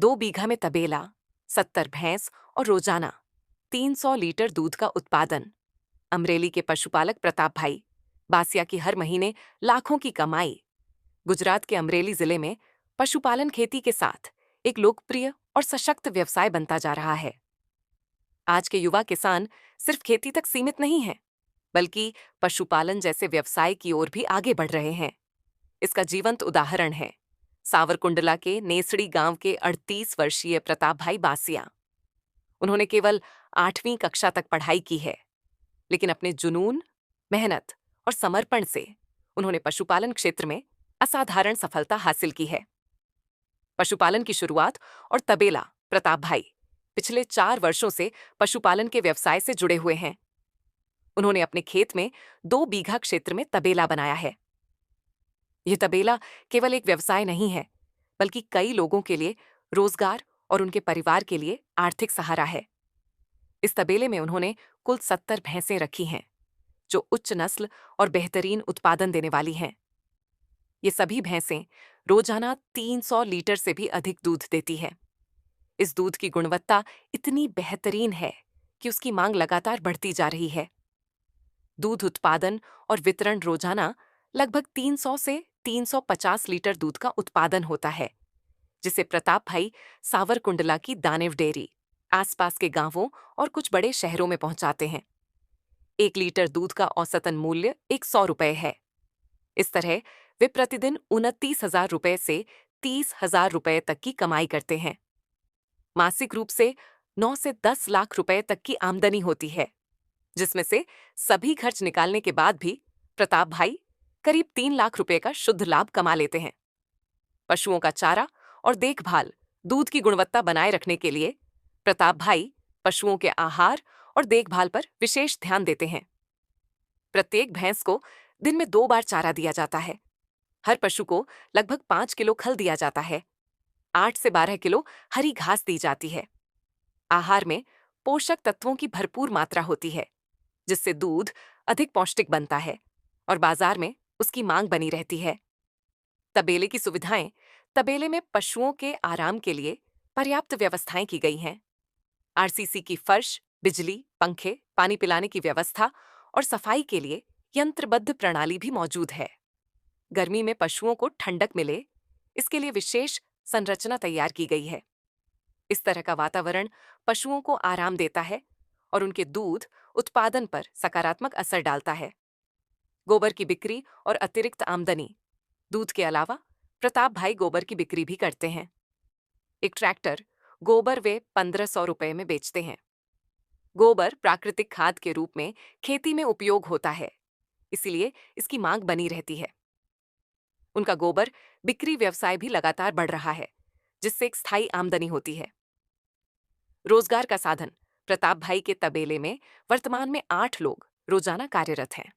दो बीघा में तबेला, सत्तर भैंस और रोज़ाना 300 लीटर दूध का उत्पादन। अमरेली के पशुपालक प्रताप भाई, बासिया की हर महीने लाखों की कमाई। गुजरात के अमरेली ज़िले में पशुपालन खेती के साथ एक लोकप्रिय और सशक्त व्यवसाय बनता जा रहा है। आज के युवा किसान सिर्फ़ खेती तक सीमित नहीं है, बल्कि पशुपालन जैसे व्यवसाय की ओर भी आगे बढ़ रहे हैं। इसका जीवंत उदाहरण है। सावरकुंडला के नेसड़ी गाँव के 38 वर्षीय प्रताप भाई बासिया। उन्होंने केवल आठवीं कक्षा तक पढ़ाई की है, लेकिन अपने जुनून, मेहनत और समर्पण से उन्होंने पशुपालन क्षेत्र में असाधारण सफलता हासिल की है। पशुपालन की शुरुआत और तबेला प्रताप भाई पिछले चार वर्षों से पशुपालन के व्यवसाय से जुड़े हुए हैं। उन्होंने अपने खेत में दो बीघा क्षेत्र में तबेला बनाया है। यह तबेला केवल एक व्यवसाय नहीं है, बल्कि कई लोगों के लिए, रोज़गार और उनके परिवार के लिए आर्थिक सहारा है। इस तबेले में उन्होंने कुल सत्तर भैंसें रखी हैं, जो उच्च नस्ल और बेहतरीन उत्पादन देने वाली हैं। ये सभी भैंसें रोज़ाना 300 लीटर से भी अधिक दूध देती है। इस दूध की गुणवत्ता इतनी बेहतरीन है कि उसकी मांग लगातार बढ़ती जा रही है। दूध उत्पादन और वितरण रोज़ाना लगभग 300 से 350 लीटर दूध का उत्पादन होता है, जिसे प्रताप भाई सावरकुंडला की दानिव डेयरी, आसपास के गाँवों और कुछ बड़े शहरों में पहुंचाते हैं। एक लीटर दूध का औसतन मूल्य एक सौ रुपये है। इस तरह वे प्रतिदिन उनतीस हज़ार रुपये से तीस हज़ार रुपये तक की कमाई करते हैं। मासिक रूप से नौ से दस लाख रुपए तक की आमदनी होती है, जिसमें से सभी खर्च निकालने के बाद भी प्रताप भाई करीब तीन लाख रुपए का शुद्ध लाभ कमा लेते हैं। पशुओं का चारा और देखभाल, दूध की गुणवत्ता बनाए रखने के लिए प्रताप भाई पशुओं के आहार और देखभाल पर विशेष ध्यान देते हैं। प्रत्येक भैंस को दिन में दो बार चारा दिया जाता है। हर पशु को लगभग पाँच किलो खल दिया जाता है। आठ से बारह किलो हरी घास दी जाती है। आहार में पोषक तत्वों की भरपूर मात्रा होती है, जिससे दूध अधिक पौष्टिक बनता है और बाज़ार में उसकी मांग बनी रहती है। तबेले की सुविधाएँ, तबेले में पशुओं के आराम के लिए पर्याप्त व्यवस्थाएँ की गई हैं। आरसीसी की फर्श, बिजली, पंखे, पानी पिलाने की व्यवस्था और सफ़ाई के लिए यंत्रबद्ध प्रणाली भी मौजूद है। गर्मी में पशुओं को ठंडक मिले, इसके लिए विशेष संरचना तैयार की गई है। इस तरह का वातावरण पशुओं को आराम देता है और उनके दूध उत्पादन पर सकारात्मक असर डालता है। गोबर की बिक्री और अतिरिक्त आमदनी। दूध के अलावा प्रताप भाई गोबर की बिक्री भी करते हैं। एक ट्रैक्टर गोबर वे पंद्रह सौ रुपए में बेचते हैं। गोबर प्राकृतिक खाद के रूप में खेती में उपयोग होता है, इसीलिए इसकी मांग बनी रहती है। उनका गोबर बिक्री व्यवसाय भी लगातार बढ़ रहा है, जिससे एक स्थायी आमदनी होती है। रोज़गार का साधन, प्रताप भाई के तबेले में वर्तमान में आठ लोग रोज़ाना कार्यरत हैं।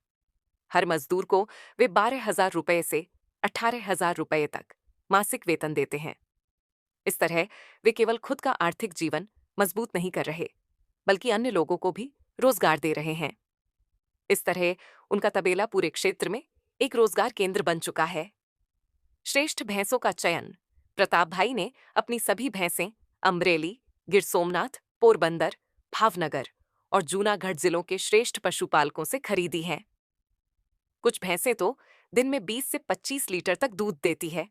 हर मजदूर को वे बारह हज़ार रुपये से अठारह हज़ार रुपये तक मासिक वेतन देते हैं। इस तरह वे केवल खुद का आर्थिक जीवन मज़बूत नहीं कर रहे, बल्कि अन्य लोगों को भी रोज़गार दे रहे हैं। इस तरह उनका तबेला पूरे क्षेत्र में एक रोज़गार केंद्र बन चुका है। श्रेष्ठ भैंसों का चयन, प्रताप भाई ने अपनी सभी भैंसें अमरेली, गिर सोमनाथ, पोरबंदर, भावनगर और जूनागढ़ जिलों के श्रेष्ठ पशुपालकों से खरीदी हैं। कुछ भैंसें तो दिन में 20 से 25 लीटर तक दूध देती है।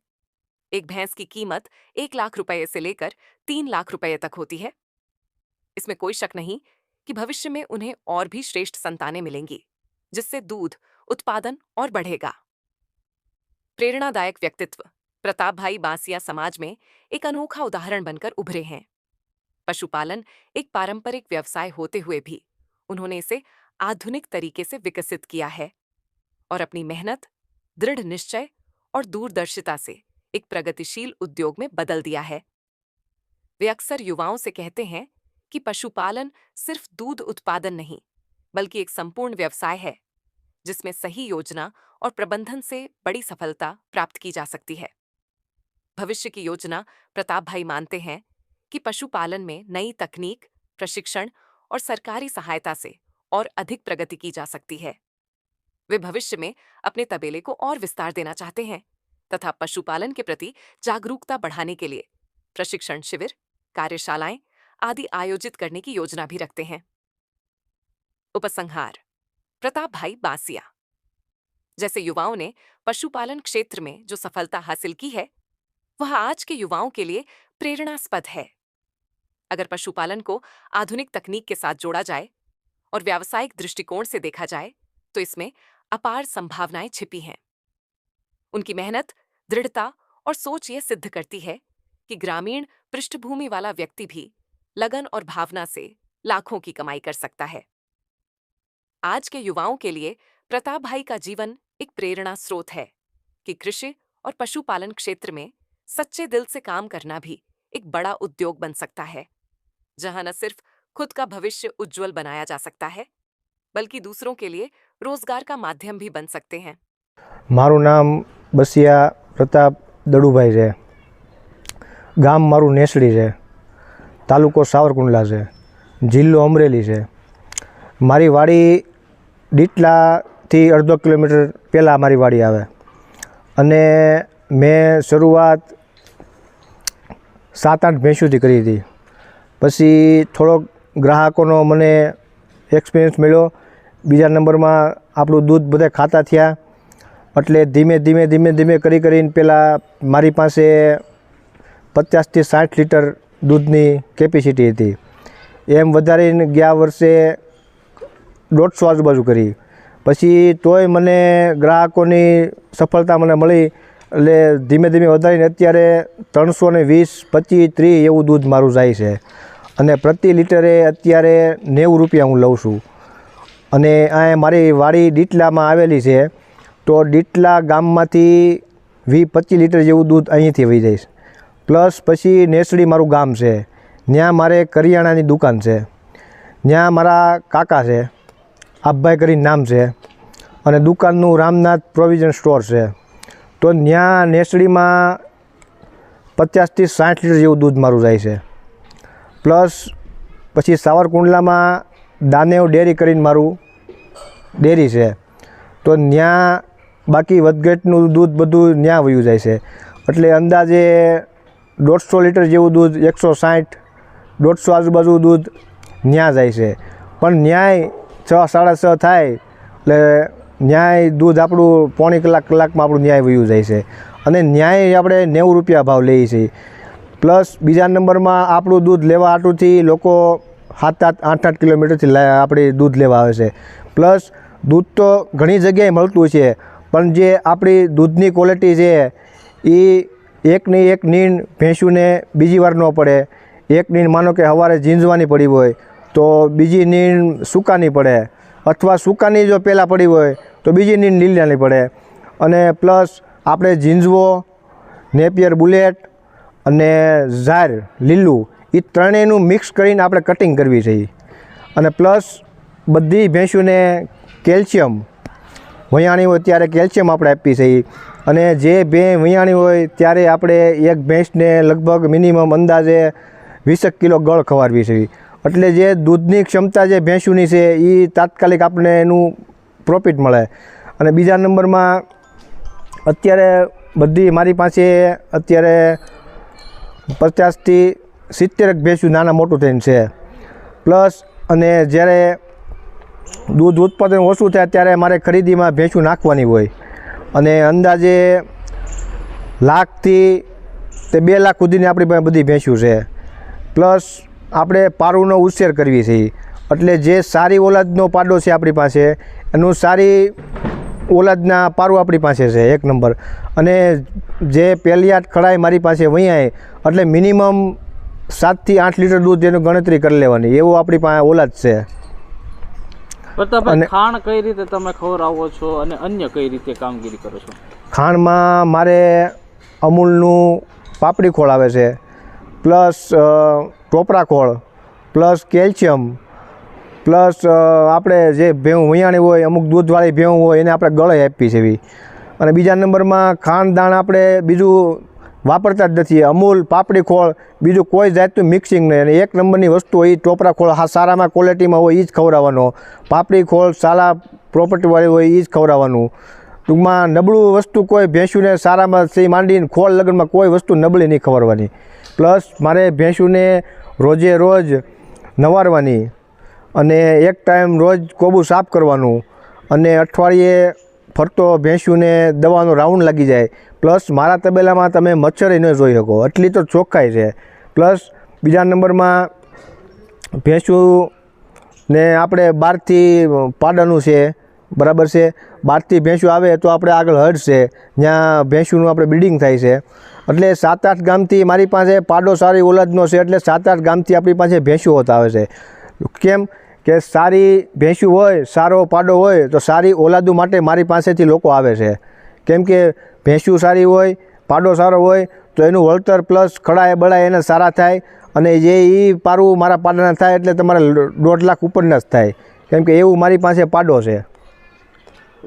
एक भैंस की कीमत एक लाख रुपए से लेकर तीन लाख रुपए तक होती है। इसमें कोई शक नहीं कि भविष्य में उन्हें और भी श्रेष्ठ संतानें मिलेंगी, जिससे दूध, उत्पादन और बढ़ेगा। प्रेरणादायक व्यक्तित्व प्रताप भाई बांसिया समाज में एक अनोखा उदाहरण बनकर उभरे हैं। पशुपालन एक पारंपरिक व्यवसाय होते हुए भी उन्होंने इसे आधुनिक तरीके से विकसित किया है। और अपनी मेहनत, दृढ़ निश्चय और दूरदर्शिता से एक प्रगतिशील उद्योग में बदल दिया है। वे अक्सर युवाओं से कहते हैं कि पशुपालन सिर्फ़ दूध उत्पादन नहीं, बल्कि एक संपूर्ण व्यवसाय है, जिसमें सही योजना और प्रबंधन से बड़ी सफलता प्राप्त की जा सकती है। भविष्य की योजना प्रताप भाई मानते हैं कि पशुपालन में नई तकनीक, प्रशिक्षण और सरकारी सहायता से और अधिक प्रगति की जा सकती है। वे भविष्य में अपने तबेले को और विस्तार देना चाहते हैं तथा पशुपालन के प्रति जागरूकता बढ़ाने के लिए प्रशिक्षण शिविर, कार्यशालाएँ आदि आयोजित करने की योजना भी रखते हैं। उपसंहार, प्रताप भाई बासिया। जैसे युवाओं ने पशुपालन क्षेत्र में जो सफलता हासिल की है, वह आज के युवाओं के लिए प्रेरणास्पद है। अगर पशुपालन को आधुनिक तकनीक के साथ जोड़ा जाए और व्यावसायिक दृष्टिकोण से देखा जाए तो इसमें अपार संभावनाएँ छिपी हैं। उनकी मेहनत, दृढ़ता और सोच ये सिद्ध करती है कि ग्रामीण पृष्ठभूमि वाला व्यक्ति भी लगन और भावना से लाखों की कमाई कर सकता है। आज के युवाओं के लिए प्रताप भाई का जीवन एक प्रेरणा स्रोत है कि कृषि और पशुपालन क्षेत्र में सच्चे दिल से काम करना भी एक बड़ा उद्योग बन सकता है, जहाँ न सिर्फ़ खुद का भविष्य उज्जवल बनाया जा सकता है, बल्कि दूसरों के लिए रोजगार का माध्यम भी बन सकते हैं મારું નામ બસિયા પ્રતાપ દડુભાઈ છે ગામ મારું નેસડી છે તાલુકો સાવરકુંડલા છે જિલ્લો અમરેલી છે મારી વાડી ડીટલાથી અડધો કિલોમીટર પહેલાં મારી વાડી આવે અને મેં શરૂઆત સાત આઠ ભેંસોથી કરી હતી પછી થોડોક ગ્રાહકોનો મને એક્સપિરિયન્સ મળ્યો બીજા નંબરમાં આપણું દૂધ બધા ખાતા થયા. એટલે ધીમે ધીમે ધીમે ધીમે કરી કરીને પહેલાં મારી પાસે પચાસથી સાઠ લીટર દૂધની કેપેસિટી હતી. એમ વધારીને ગયા વર્ષે દોઢસો આજુબાજુ કરી. પછી તોય મને ગ્રાહકોની સફળતા મને મળી. એટલે ધીમે ધીમે વધારીને અત્યારે ત્રણસો ને વીસ, પચીસ, ત્રીસ એવું દૂધ મારું જાય છે. અને પ્રતિ લીટરે અત્યારે નેવું રૂપિયા હું લઉં છું. અને આ મારી વાડી ડીટલામાં આવેલી છે, તો ડીટલા ગામમાંથી વી પચીસ લીટર જેવું દૂધ અહીંથી વહી જઈશ પ્લસ પછી નેસડી મારું ગામ છે ત્યાં મારે કરિયાણાની દુકાન છે. ત્યાં મારા કાકા છે, આપભાઈ કરીને નામ છે, અને દુકાનનું રામનાથ પ્રોવિઝન સ્ટોર છે. તો ત્યાં નેસડીમાં પચાસથી સાઠ લીટર જેવું દૂધ મારું જાય છે. પ્લસ પછી સાવરકુંડલામાં દાનેવ ડેરી કરીને મારું ડેરી છે. તો ત્યાં બાકી વધઘટનું દૂધ બધું ત્યાં વયું જાય છે. એટલે અંદાજે દોઢસો લીટર જેવું દૂધ, એકસો સાઠ, દોઢસો આજુબાજુ દૂધ ન્યા જાય છે. પણ ન્યાય છ, સાડા છ થાય, એટલે ન્યાય દૂધ આપણું પોણી કલાક કલાકમાં આપણું ન્યાય વયું જાય છે. અને ન્યાય આપણે નેવું રૂપિયા ભાવ લઈએ છીએ. પ્લસ બીજા નંબરમાં આપણું દૂધ લેવા આટુથી લોકો સાત સાત આઠ આઠ કિલોમીટરથી આપણે દૂધ લેવા આવે છે. પ્લસ દૂધ તો ઘણી જગ્યાએ મળતું છે, પણ જે આપણી દૂધની ક્વોલિટી છે, એ એકની એક નીણ ભેંસુને બીજી વાર ન પડે. એક નીણ માનો કે સવારે ઝીંઝવાની પડી હોય, તો બીજી નીણ સૂકાની પડે. અથવા સૂકાની જો પહેલાં પડી હોય, તો બીજી નીણ લીલાની પડે. અને પ્લસ આપણે ઝીંઝવો, નેપિયર બુલેટ અને ઝાર લીલું એ ત્રણેયનું મિક્સ કરીને આપણે કટિંગ કરવી જોઈએ અને પ્લસ બધી ભેંસોને કેલ્શિયમ. વયાણી હોય ત્યારે કેલ્શિયમ આપણે આપીએ છીએ. અને જે બે વયાણી હોય ત્યારે આપણે એક ભેંસને લગભગ મિનિમમ અંદાજે વીસેક કિલો ગળ ખવારવી છે. એટલે જે દૂધની ક્ષમતા જે ભેંસોની છે, એ તાત્કાલિક આપણને એનું પ્રોફિટ મળે. અને બીજા નંબરમાં અત્યારે બધી મારી પાસે અત્યારે પચાસથી સિત્તેર ભેંસું નાના મોટું થઈને છે. પ્લસ અને જ્યારે દૂધ ઉત્પાદન ઓછું થાય ત્યારે મારે ખરીદીમાં ભેંસું નાખવાની હોય. અને અંદાજે લાખથી તે બે લાખ સુધીની આપણી પાસે બધી ભેંસું છે. પ્લસ આપણે પારુનો ઉછેર કરવી છે. એટલે જે સારી ઓલાદનો પાડો છે આપણી પાસે, એનું સારી ઓલાદના પારું આપણી પાસે છે એક નંબર. અને જે પહેલિયાત ખડાઈ મારી પાસે વૈયાય એટલે મિનિમમ સાતથી આઠ લીટર દૂધ એનું ગણતરી કરી લેવાની. એવું આપણી પાસે ઓલાદ છે. અને- ખાણ કઈ રીતે તમે ખવડાવો છો અને અન્ય કઈ રીતે કામગીરી કરો છો? ખાંડમાં મારે અમૂલનું પાપડી ખોળ આવે છે પ્લસ ટોપરા ખોળ પ્લસ કેલ્શિયમ પ્લસ આપણે જે ભેવું વૈયાણી હોય અમુક દૂધવાળી ભેવું હોય એને આપણે ગળે આપી છે એવી. અને બીજા નંબરમાં ખાણ દાણ આપણે બીજું વાપરતા જ નથી. અમૂલ, પાપડી ખોળ, બીજું કોઈ જાતનું મિક્સિંગ નહીં. અને એક નંબરની વસ્તુ હોય એ ટોપરા ખોળ, હા, સારામાં ક્વોલિટીમાં હોય એ જ ખવડાવવાનો. પાપડી ખોળ સારા પ્રોપર્ટીવાળી હોય એ જ ખવડાવવાનું. ટૂંકમાં નબળું વસ્તુ કોઈ ભેંસુને સારામાં સી માંડીને ખોળ લગ્નમાં કોઈ વસ્તુ નબળી નહીં ખવડાવવાની પ્લસ મારે ભેંસુને રોજે રોજ નવારવાની અને એક ટાઈમ રોજ કોબું સાફ કરવાનું. અને અઠવાડિયે ફરતો ભેંસુને દવાનો રાઉન્ડ લાગી જાય. પ્લસ મારા તબેલામાં તમે મચ્છર ન જોઈ શકો. એટલી તો ચોખ્ખાઈ છે. પ્લસ બીજા નંબરમાં ભેંસું ને આપણે બહારથી પાડવાનું છે. બરાબર છે? બહારથી ભેંસું આવે તો આપણે આગળ હટશે ત્યાં ભેંસુનું આપણે બિલ્ડિંગ થાય છે. એટલે સાત આઠ ગામથી મારી પાસે પાડો સારી ઓલાદનો છે એટલે સાત આઠ ગામથી આપણી પાસે ભેંસું હોતા આવે છે. કેમ કે સારી ભેંસું હોય, સારો પાડો હોય તો સારી ઓલાદું માટે મારી પાસેથી લોકો આવે છે. કેમ કે ભેંસું સારી હોય પાડો સારો હોય તો એનું વળતર પ્લસ ખડાએ બળાએ એને સારા થાય અને જે એ પારું મારા પાડાના થાય એટલે તમારે દોઢ લાખ ઉપરના જ થાય. કેમ કે એવું મારી પાસે પાડો છે.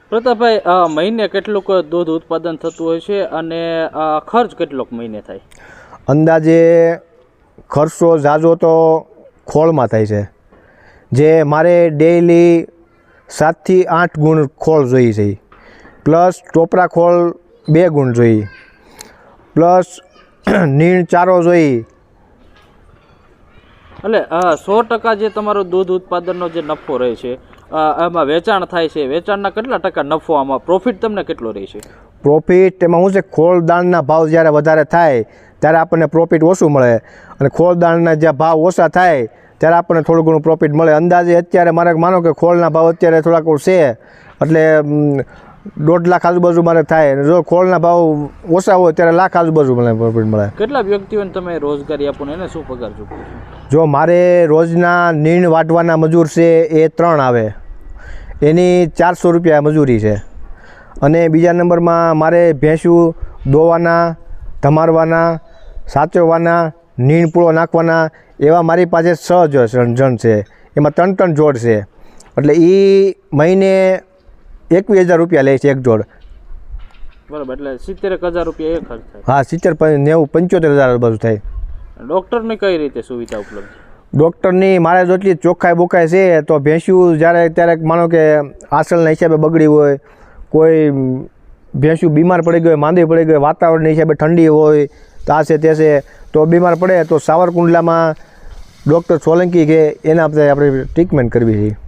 પ્રતાપભાઈ મહિને કેટલુંક દૂધ ઉત્પાદન થતું હોય છે અને ખર્ચ કેટલોક મહિને થાય? અંદાજે ખર્ચો ઝાઝો તો ખોળમાં થાય છે. જે મારે ડેઈલી સાતથી આઠ ગુણ ખોળ જોઈએ છે. પ્લસ ટોપરા ખોળ બે ગુણ જોઈએ પ્લસ નીણ ચારો જોઈ. એટલે સો ટકા જે તમારો દૂધ ઉત્પાદનનો જે નફો રહે છે એમાં વેચાણ થાય છે વેચાણના કેટલા ટકા નફો આમાં? પ્રોફિટ તમને કેટલો રહે છે? પ્રોફિટ એમાં શું છે ખોળ દાણના ભાવ જ્યારે વધારે થાય ત્યારે આપણને પ્રોફિટ ઓછું મળે. અને ખોળ દાણના જ્યાં ભાવ ઓછા થાય ત્યારે આપણને થોડું ઘણું પ્રોફિટ મળે. અંદાજે અત્યારે મારે માનો કે ખોળના ભાવ અત્યારે થોડાક છે. એટલે દોઢ લાખ આજુબાજુ મારે થાય જો ખોળના ભાવ ઓછા હોય ત્યારે લાખ આજુબાજુ મને પ્રોફિટ મળે. કેટલા વ્યક્તિઓને તમે રોજગારી આપો ને એને શું પગાર ચૂકવો જો મારે રોજના નીણ વાટવાના મજૂર છે એ ત્રણ આવે. એની ચારસો રૂપિયા મજૂરી છે. અને બીજા નંબરમાં મારે ભેંસું દોવાના ધમારવાના સાચવવાના નીણ પૂળો નાખવાના એવા મારી પાસે છ જણ છે. એમાં ત્રણ ત્રણ જોડ છે. એટલે એ મહિને એકવીસ હજાર રૂપિયા લે છે એક જોડ. બરાબર એટલે સિત્તેર હજાર રૂપિયા એ ખર્ચ થાય. હા સિત્તેર નેવું પંચોતેર હજાર બધું થાય. ડૉક્ટરની કઈ રીતે સુવિધા ઉપલબ્ધ? છે ડૉક્ટરની મારે જેટલી ચોખ્ખાઈ બોખાય છે તો ભેંસ્યું જ્યારે ત્યારે માનો કે આસળના હિસાબે બગડી હોય કોઈ ભેંસું બીમાર પડી ગયું હોય માંદી પડી ગઈ હોય વાતાવરણના હિસાબે ઠંડી હોય તાસે આ છે તે છે તો બીમાર પડે તો સાવરકુંડલામાં ડૉક્ટર સોલંકી કે એના આપણે આપણે ટ્રીટમેન્ટ કરવી છે.